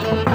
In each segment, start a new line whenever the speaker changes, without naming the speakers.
Thank you.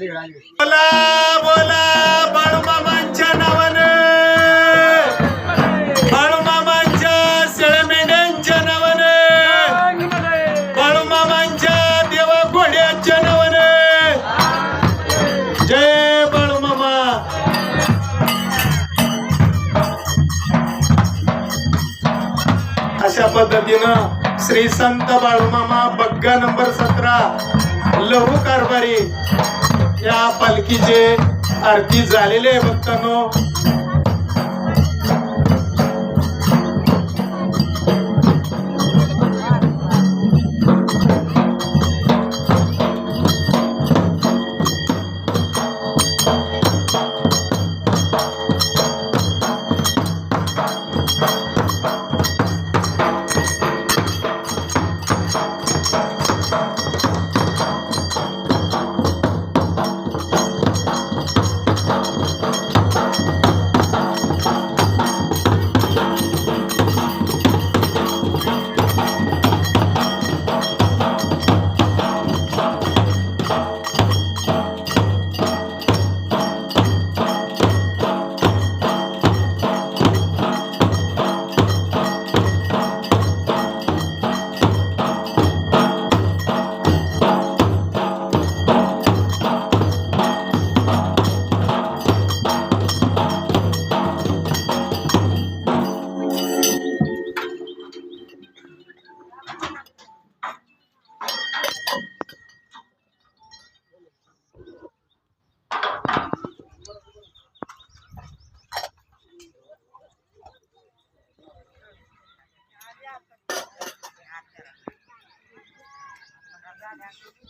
बोला बोला बाळूमामांच्या नावानं. बाळूमामांच्या शेळमेंढ्यांच्या नावानं. बाळूमामांच्या देवा घोड्याच्या नावाने. जय बाळूमामा. अशा पद्धतीनं श्री संत बाळूमामा बग्गा नंबर सतरा लहू कारभारी या पालखीचे आरती झालेले आहे भक्तांनो.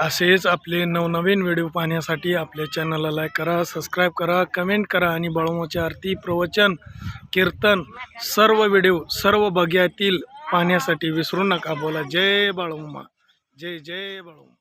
असेच आपले नवनवीन व्हिडिओ पाहण्यासाठी आपल्या चॅनलला लाईक करा सबस्क्राईब करा कमेंट करा आणि बाळूमाची आरती प्रवचन कीर्तन सर्व व्हिडिओ सर्व बघ्यातील पाहण्यासाठी विसरू नका. बोला जय बाळूमा जय जय बाळूमा